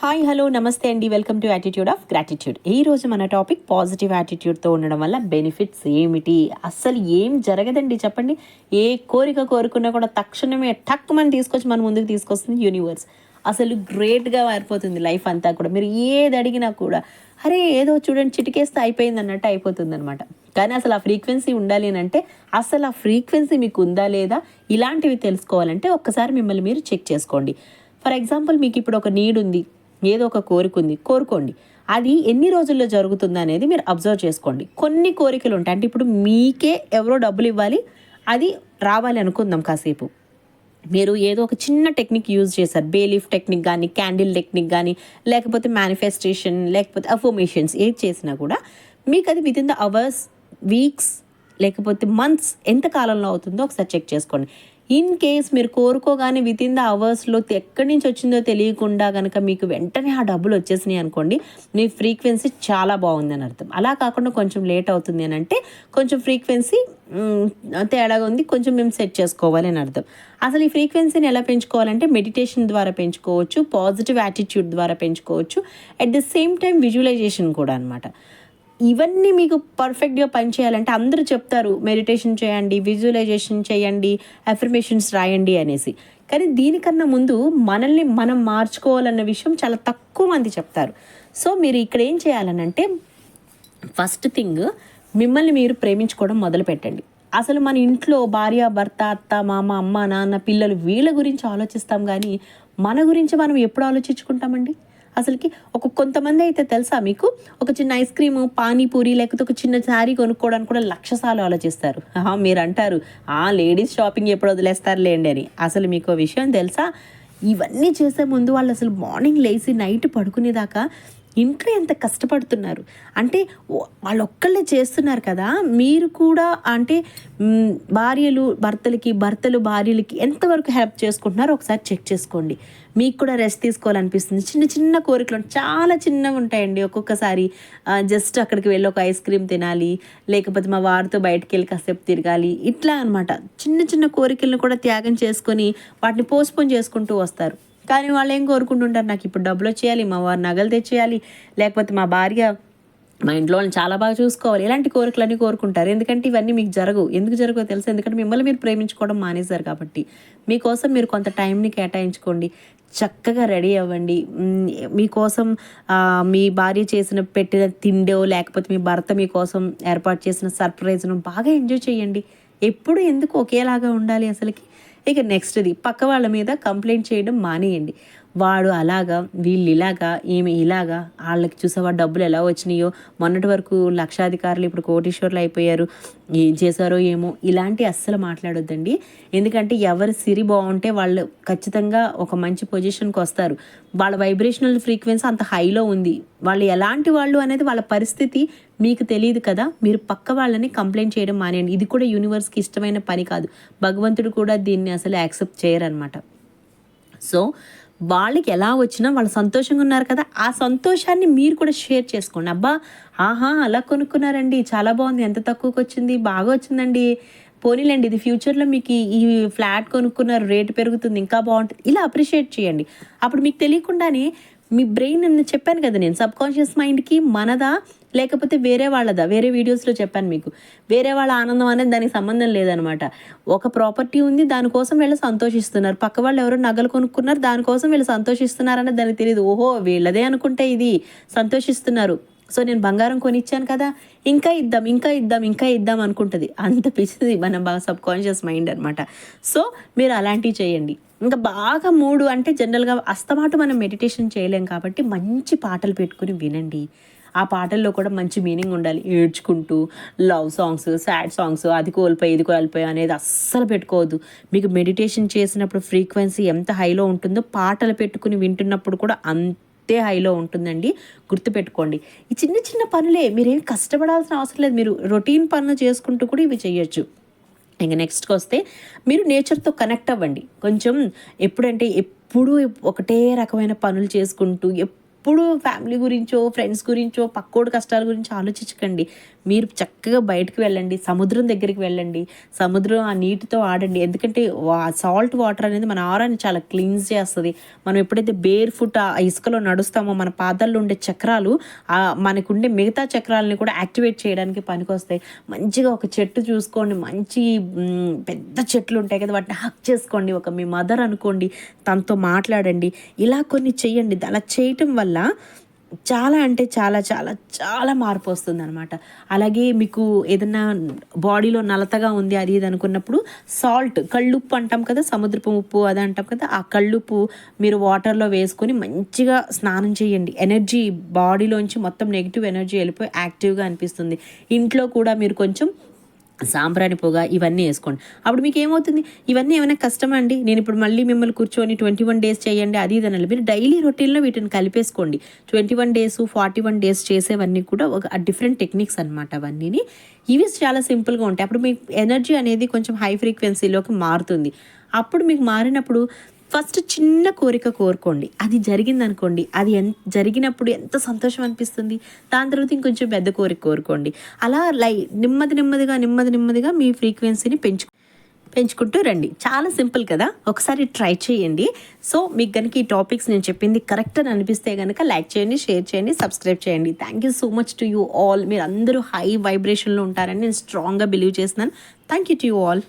Hi hello నమస్తే అండి. Welcome to attitude of gratitude ఈ రోజు మన టాపిక్ పాజిటివ్ యాటిట్యూడ్తో ఉండడం వల్ల బెనిఫిట్స్ ఏమిటి? అస్సలు ఏం జరగదండి చెప్పండి. ఏ కోరిక కోరుకున్నా కూడా తక్షణమే టక్ మనం తీసుకొచ్చి మన ముందుకు తీసుకొస్తుంది యూనివర్స్ అసలు గ్రేట్గా మారిపోతుంది లైఫ్ అంతా కూడా. మీరు ఏది అడిగినా కూడా అరే ఏదో చూడండి చిటికేస్తే అయిపోయింది అన్నట్టు అయిపోతుంది అనమాట కానీ అసలు ఆ ఫ్రీక్వెన్సీ ఉండాలి అని అంటే అసలు ఆ ఫ్రీక్వెన్సీ మీకు ఉందా లేదా ఇలాంటివి తెలుసుకోవాలంటే ఒక్కసారి మిమ్మల్ని మీరు చెక్ చేసుకోండి. ఫర్ ఎగ్జాంపుల్ మీకు ఇప్పుడు ఒక నీడ్ ఉంది. ఏదో ఒక కోరిక ఉంది కోరుకోండి. అది ఎన్ని రోజుల్లో జరుగుతుంది అనేది మీరు అబ్జర్వ్ చేసుకోండి. కొన్ని కోరికలు ఉంటాయి. అంటే ఇప్పుడు మీకే ఎవరో డబ్బులు ఇవ్వాలి అది రావాలి అనుకుందాం కాసేపు. మీరు ఏదో ఒక చిన్న టెక్నిక్ యూజ్ చేశారు. బేలీఫ్ టెక్నిక్ కానీ క్యాండిల్ టెక్నిక్ కానీ లేకపోతే మేనిఫెస్టేషన్ లేకపోతే అఫర్మేషన్స్ ఏది చేసినా కూడా మీకు అది within the hours weeks లేకపోతే మంత్స్ ఎంత కాలంలో అవుతుందో ఒకసారి చెక్ చేసుకోండి. ఇన్ కేస్ మీరు కోరుకోగానే విత్ ఇన్ ద అవర్స్లో ఎక్కడి నుంచి వచ్చిందో తెలియకుండా కనుక మీకు వెంటనే ఆ డబ్బులు వచ్చేసినాయి అనుకోండి మీ ఫ్రీక్వెన్సీ చాలా బాగుందని అర్థం. అలా కాకుండా కొంచెం లేట్ అవుతుంది అని అంటే కొంచెం ఫ్రీక్వెన్సీ తేడాగా ఉంది కొంచెం మేము సెట్ చేసుకోవాలి అని అర్థం. అసలు ఈ ఫ్రీక్వెన్సీని ఎలా పెంచుకోవాలంటే మెడిటేషన్ ద్వారా పెంచుకోవచ్చు పాజిటివ్ యాటిట్యూడ్ ద్వారా పెంచుకోవచ్చు at the same time visualisation కూడా అనమాట ఇవన్నీ మీకు పర్ఫెక్ట్గా పనిచేయాలంటే అందరూ చెప్తారు మెడిటేషన్ చేయండి విజువలైజేషన్ చేయండి అఫర్మేషన్స్ రాయండి అనేసి. కానీ దీనికన్నా ముందు మనల్ని మనం మార్చుకోవాలన్న విషయం చాలా తక్కువ మంది చెప్తారు. సో మీరు ఇక్కడ ఏం చేయాలనంటే ఫస్ట్ థింగ్ మిమ్మల్ని మీరు ప్రేమించుకోవడం మొదలు పెట్టండి అసలు మన ఇంట్లో భార్య భర్త అత్త మామ అమ్మ నాన్న పిల్లలు వీళ్ళ గురించి ఆలోచిస్తాం కానీ మన గురించి మనం ఎప్పుడు ఆలోచించుకుంటామండి? అసలుకి ఒక కొంతమంది అయితే తెలుసా మీకు? ఒక చిన్న ఐస్ క్రీమ్ పానీపూరి లేకపోతే ఒక చిన్న శారీ కొనుక్కోవడానికి కూడా లక్షసాలు ఆలోచిస్తారు. మీరు అంటారు ఆ లేడీస్ షాపింగ్ ఎప్పుడు వదిలేస్తారులేండి అని. అసలు మీకు విషయం తెలుసా? ఇవన్నీ చేసే ముందు వాళ్ళు అసలు మార్నింగ్ లేచి నైట్ పడుకునేదాకా ఇంట్లో ఎంత కష్టపడుతున్నారు? అంటే వాళ్ళు ఒక్కళ్ళే చేస్తున్నారు కదా మీరు కూడా అంటే భార్యలు భర్తలకి భర్తలు భార్యలకి ఎంతవరకు హెల్ప్ చేసుకుంటున్నారో ఒకసారి చెక్ చేసుకోండి. మీకు కూడా రెస్ట్ తీసుకోవాలనిపిస్తుంది. చిన్న చిన్న కోరికలు చాలా చిన్నవి ఉంటాయండి. ఒక్కొక్కసారి జస్ట్ అక్కడికి వెళ్ళి ఒక ఐస్ క్రీమ్ తినాలి లేకపోతే మా వారితో బయటకు వెళ్ళి కాసేపు తిరగాలి ఇట్లా అన్నమాట. చిన్న చిన్న కోరికలను కూడా త్యాగం చేసుకొని వాటిని పోస్ట్పోన్ చేసుకుంటూ వస్తారు. కానీ వాళ్ళు ఏం కోరుకుంటుంటారు? నాకు ఇప్పుడు డబ్బులు వచ్చేయాలి మా వారు నగలు తెచ్చేయాలి లేకపోతే మా భార్య మా ఇంట్లో వాళ్ళని చాలా బాగా చూసుకోవాలి. ఇలాంటి కోరికలన్నీ కోరుకుంటారు. ఎందుకంటే ఇవన్నీ మీకు జరగవు. ఎందుకు జరగవు తెలుసు? ఎందుకంటే మిమ్మల్ని మీరు ప్రేమించుకోవడం మానేశారు కాబట్టి. మీకోసం మీరు కొంత టైంని కేటాయించుకోండి. చక్కగా రెడీ అవ్వండి. మీకోసం మీ భార్య చేసిన పెట్టిన తిండో లేకపోతే మీ భర్త మీకోసం ఏర్పాటు చేసిన సర్ప్రైజ్ను బాగా ఎంజాయ్ చేయండి. ఎప్పుడు ఎందుకు ఒకేలాగా ఉండాలి అసలుకి? ఇక నెక్స్ట్ది పక్క వాళ్ళ మీద కంప్లైంట్ చేయడం మానేయండి. వాడు అలాగా వీళ్ళు ఇలాగా ఈమె ఇలాగా వాళ్ళకి చూసావా డబ్బులు ఎలా వచ్చినాయో? మొన్నటి వరకు లక్షాధికారులు ఇప్పుడు కోటీశ్వర్లు అయిపోయారు. ఏం చేశారో ఏమో? ఇలాంటి అస్సలు మాట్లాడొద్దండి. ఎందుకంటే ఎవరి సిరి బాగుంటే వాళ్ళు ఖచ్చితంగా ఒక మంచి పొజిషన్కి వస్తారు. వాళ్ళ వైబ్రేషనల్ ఫ్రీక్వెన్సీ అంత హైలో ఉంది. వాళ్ళు ఎలాంటి వాళ్ళు అనేది వాళ్ళ పరిస్థితి మీకు తెలియదు కదా? మీరు పక్క వాళ్ళని కంప్లైంట్ చేయడం మానేయండి. ఇది కూడా యూనివర్స్కి ఇష్టమైన పని కాదు. భగవంతుడు కూడా దీన్ని అసలు యాక్సెప్ట్ చేయరనమాట సో వాళ్ళకి ఎలా వచ్చినా వాళ్ళు సంతోషంగా ఉన్నారు కదా ఆ సంతోషాన్ని మీరు కూడా షేర్ చేసుకోండి. అబ్బా ఆహా అలా కొనుక్కున్నారండి. చాలా బాగుంది. ఎంత తక్కువకి వచ్చింది? బాగా వచ్చిందండి. పోనీలేండి ఇది ఫ్యూచర్లో మీకు ఈ- ఫ్లాట్ కొనుక్కున్నారు రేటు పెరుగుతుంది ఇంకా బాగుంటుంది. ఇలా అప్రిషియేట్ చేయండి. అప్పుడు మీకు తెలియకుండానే మీ బ్రెయిన్ నేను చెప్పాను కదా నేను. సబ్ కాన్షియస్ మైండ్కి మనదా లేకపోతే వేరే వాళ్ళదా? వేరే వీడియోస్లో చెప్పాను మీకు. వేరే వాళ్ళ ఆనందం అనేది దానికి సంబంధం లేదనమాట. ఒక ప్రాపర్టీ ఉంది దానికోసం వీళ్ళు సంతోషిస్తున్నారు. పక్క వాళ్ళు ఎవరో నగలు కొనుక్కున్నారు దానికోసం వీళ్ళు సంతోషిస్తున్నారు అనేది దానికి తెలియదు ఓహో వీళ్ళదే అనుకుంటే ఇది. సంతోషిస్తున్నారు. సో నేను బంగారం కొనిచ్చాను కదా ఇంకా ఇద్దాం ఇంకా ఇద్దాం ఇంకా ఇద్దాం అనుకుంటుంది. అంత పిచ్చిది మన బాగా సబ్ కాన్షియస్ మైండ్ అనమాట సో మీరు అలాంటివి చేయండి. ఇంకా బాగా మూడు అంటే జనరల్గా అస్తమాట మనం మెడిటేషన్ చేయలేం కాబట్టి మంచి పాటలు పెట్టుకుని వినండి. ఆ పాటల్లో కూడా మంచి మీనింగ్ ఉండాలి. ఏడ్చుకుంటూ లవ్ సాంగ్స్ సాడ్ సాంగ్స్ అది కోల్పోయి ఇది కోల్పోయి అనేది అస్సలు పెట్టుకోవద్దు. మీకు మెడిటేషన్ చేసినప్పుడు ఫ్రీక్వెన్సీ ఎంత హైలో ఉంటుందో పాటలు పెట్టుకుని వింటున్నప్పుడు కూడా అంత హైలో ఉంటుందండి. గుర్తుపెట్టుకోండి. ఈ చిన్న చిన్న పనులే మీరేం కష్టపడాల్సిన అవసరం లేదు. మీరు రొటీన్ పనులు చేసుకుంటూ కూడా ఇవి చేయొచ్చు. ఇంకా నెక్స్ట్కి వస్తే మీరు నేచర్తో కనెక్ట్ అవ్వండి. కొంచెం ఎప్పుడంటే ఎప్పుడు ఒకటే రకమైన పనులు చేసుకుంటూ ఎప్పుడు ఫ్యామిలీ గురించో ఫ్రెండ్స్ గురించో పక్కోడు కష్టాల గురించి ఆలోచించకండి. మీరు చక్కగా బయటకు వెళ్ళండి సముద్రం దగ్గరికి వెళ్ళండి సముద్రం ఆ నీటితో ఆడండి. ఎందుకంటే సాల్ట్ వాటర్ అనేది మన ఆరాన్ని చాలా క్లీన్స్ చేస్తుంది. మనం ఎప్పుడైతే బేర్ ఫుట్ ఆ ఇసుకలో నడుస్తామో మన పాదాల్లో ఉండే చక్రాలు మనకుండే మిగతా చక్రాలని కూడా యాక్టివేట్ చేయడానికి పనికొస్తాయి. మంచిగా ఒక చెట్టు చూసుకోండి మంచి పెద్ద చెట్లు ఉంటాయి కదా వాటిని హక్ చేసుకోండి. ఒక మీ మదర్ అనుకోండి తనతో మాట్లాడండి. ఇలా కొన్ని చేయండి అలా చేయటం వల్ల చాలా అంటే చాలా చాలా చాలా మార్పు వస్తుంది అనమాట అలాగే మీకు ఏదన్నా బాడీలో నలతగా ఉంది అది ఇది అనుకున్నప్పుడు సాల్ట్ కళ్ళుప్పు అంటాం కదా సముద్రపు ఉప్పు అది అంటాం కదా ఆ కళ్ళుప్పు మీరు వాటర్లో వేసుకొని మంచిగా స్నానం చేయండి. ఎనర్జీ బాడీలోంచి మొత్తం నెగిటివ్ ఎనర్జీ వెళ్ళిపోయి యాక్టివ్గా అనిపిస్తుంది. ఇంట్లో కూడా మీరు కొంచెం సాంబ్రాణి పొగ ఇవన్నీ వేసుకోండి. అప్పుడు మీకు ఏమవుతుంది? ఇవన్నీ ఏమైనా కష్టమా అండి? నేను ఇప్పుడు మళ్ళీ మిమ్మల్ని కూర్చొని ట్వంటీ వన్ డేస్ చేయండి అది ఇది మీరు డైలీ రొటీన్లో వీటిని కలిపేసుకోండి. Twenty one days forty one days చేసేవన్నీ కూడా ఒక డిఫరెంట్ టెక్నిక్స్ అనమాట అవన్నీని. ఇవి చాలా సింపుల్గా ఉంటాయి. అప్పుడు మీకు ఎనర్జీ అనేది కొంచెం హై ఫ్రీక్వెన్సీలోకి మారుతుంది. అప్పుడు మీకు మారినప్పుడు ఫస్ట్ చిన్న కోరిక కోరుకోండి. అది జరిగింది అనుకోండి అది ఎంత జరిగినప్పుడు ఎంత సంతోషం అనిపిస్తుంది. దాని తర్వాత ఇంకొంచెం పెద్ద కోరిక కోరుకోండి. అలా లై నెమ్మది నెమ్మదిగా నెమ్మది నెమ్మదిగా మీ ఫ్రీక్వెన్సీని పెంచు పెంచుకుంటూ రండి. చాలా సింపుల్ కదా? ఒకసారి ట్రై చేయండి. సో మీకు కనుక ఈ టాపిక్స్ నేను చెప్పింది కరెక్ట్ అని అనిపిస్తే కనుక లైక్ చేయండి షేర్ చేయండి సబ్స్క్రైబ్ చేయండి. Thank you so much to you all. మీరు అందరూ హై వైబ్రేషన్లో ఉంటారని నేను స్ట్రాంగ్గా బిలీవ్ చేస్తున్నాను. Thank you to you all.